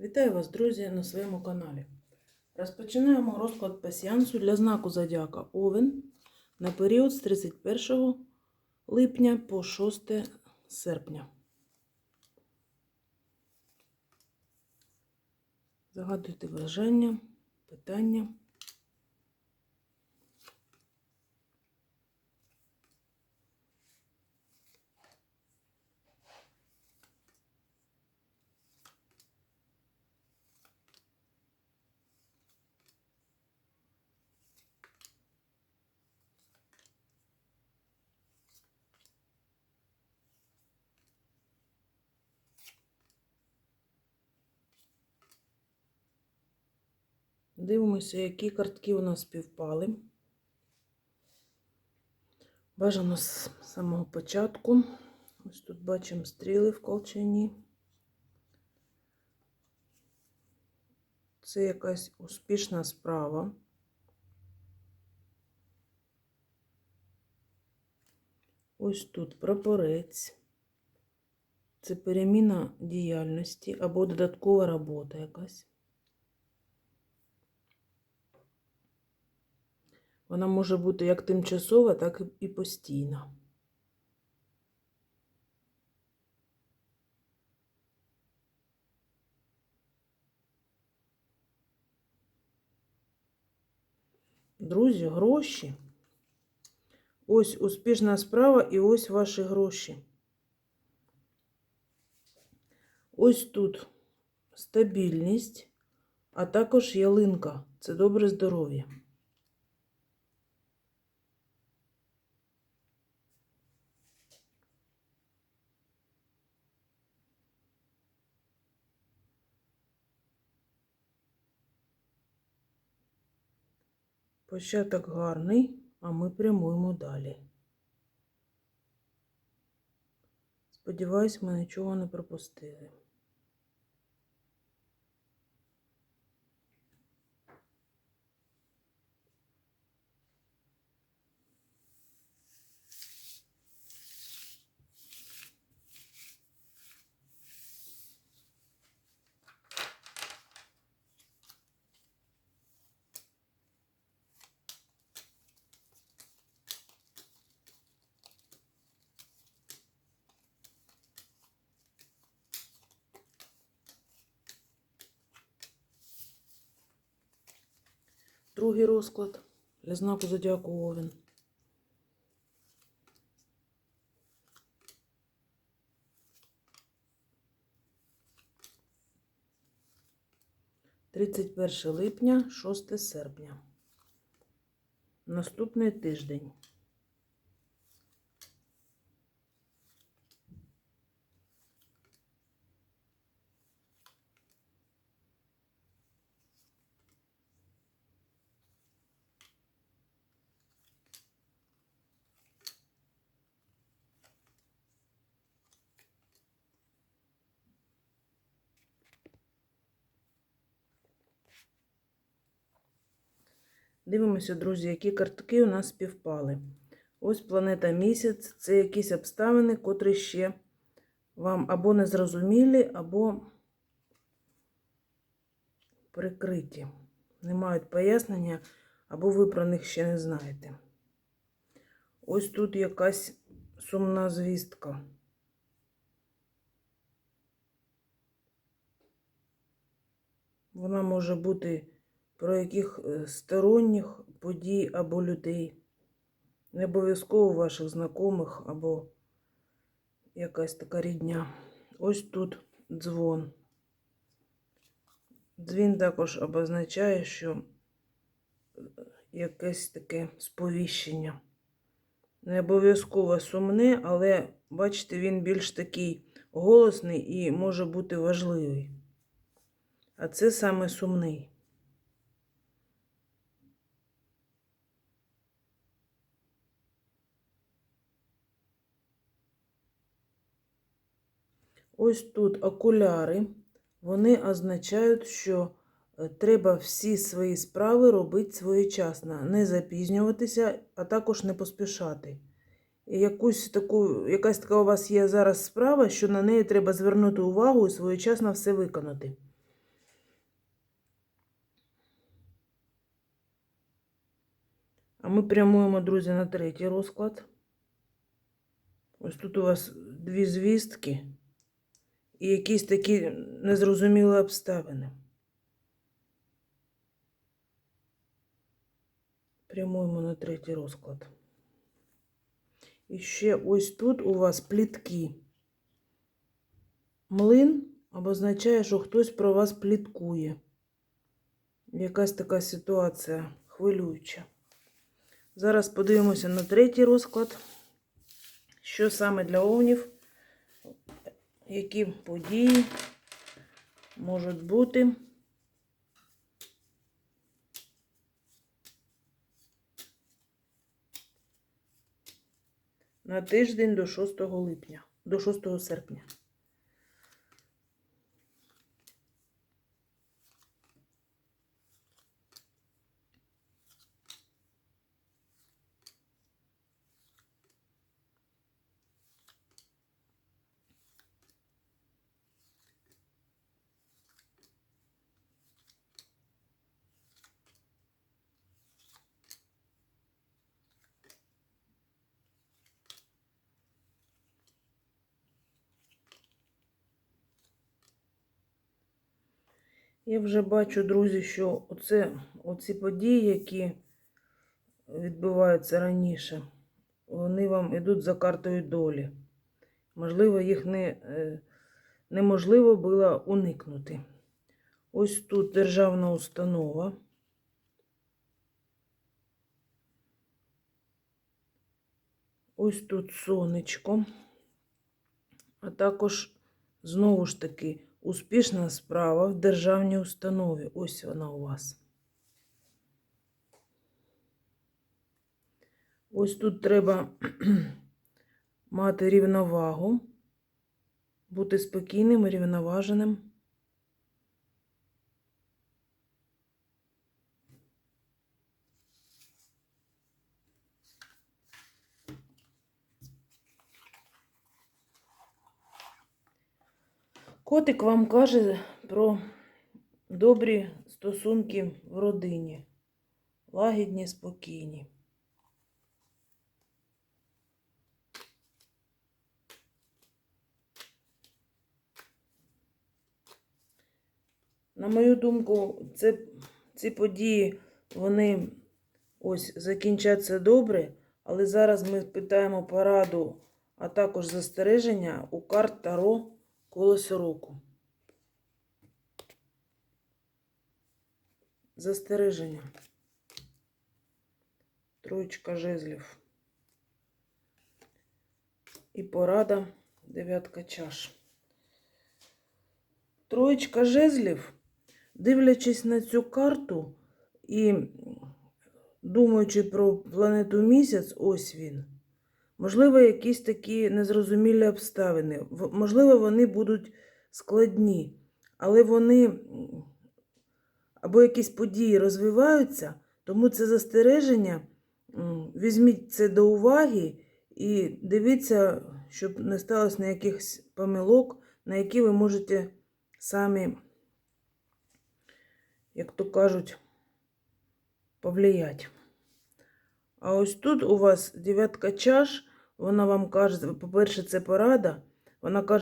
Вітаю вас, друзі, на своєму каналі. Розпочинаємо розклад пасіансу для знаку Зодіака Овен на період з 31 липня по 6 серпня. Загадуйте бажання, питання. Дивимося, які картки у нас співпали. Бажано з самого початку. Ось тут бачимо стріли в колчані. Це якась успішна справа. Ось тут прапорець. Це переміна діяльності або додаткова робота якась. Вона може бути як тимчасова, так і постійна. Друзі, гроші. Ось успішна справа і ось ваші гроші. Ось тут стабільність, а також ялинка. Це добре здоров'я. Початок гарний, а ми прямуємо далі. Сподіваюсь, ми нічого не пропустили. Другий розклад для знаку Зодіаку Овен. Тридцять перше липня, 6 серпня. Наступний тиждень. Дивимося, друзі, які картки у нас співпали. Ось планета місяць це якісь обставини, котрі ще вам або незрозумілі, або прикриті. Не мають пояснення, або ви про них ще не знаєте. Ось тут якась сумна звістка. Вона може бути про яких е, сторонніх подій або людей. Не обов'язково ваших знайомих або якась така рідня. Ось тут дзвон. Дзвін також обозначає, що е, якесь таке сповіщення. Не обов'язково сумне, але, бачите, він більш такий голосний і може бути важливий. А це саме сумний. Ось тут окуляри, вони означають, що е, треба всі свої справи робити своєчасно, не запізнюватися, а також не поспішати. І якусь таку, якась така у вас є зараз справа, що на неї треба звернути увагу і своєчасно все виконати. А ми прямуємо, друзі, на третій розклад. Ось тут у вас дві звістки і якісь такі незрозумілі обставини. Прямуємо на третій розклад. І ще ось тут у вас плітки. Млин обозначає, що хтось про вас пліткує. Якась така ситуація хвилююча. Зараз подивимося на третій розклад. Що саме для овнів? Які події можуть бути? На тиждень до 6 липня, до 6 серпня. Я вже бачу, друзі, що оце, оці події, які відбуваються раніше, вони вам йдуть за картою долі. Можливо, їх не, е, неможливо було уникнути. Ось тут державна установа. Ось тут сонечко. А також, знову ж таки, успішна справа в державній установі. Ось вона у вас. Ось тут треба мати рівновагу, бути спокійним і рівноваженим. Котик вам каже про добрі стосунки в родині, лагідні, спокійні. На мою думку, це, ці події, вони ось закінчаться добре, але зараз ми питаємо пораду, а також застереження у карт Таро колесо року. Застереження. Троєчка жезлів. І порада дев'ятка чаш. Троєчка жезлів, дивлячись на цю карту і думаючи про планету місяць, ось він. Можливо, якісь такі незрозумілі обставини. Можливо, вони будуть складні, але вони або якісь події розвиваються, тому це застереження. Візьміть це до уваги і дивіться, щоб не сталося ніяких помилок, на які ви можете самі, як то кажуть, повлиять. А ось тут у вас дев'ятка чаш, вона вам каже, по-перше, це порада. Вона каже,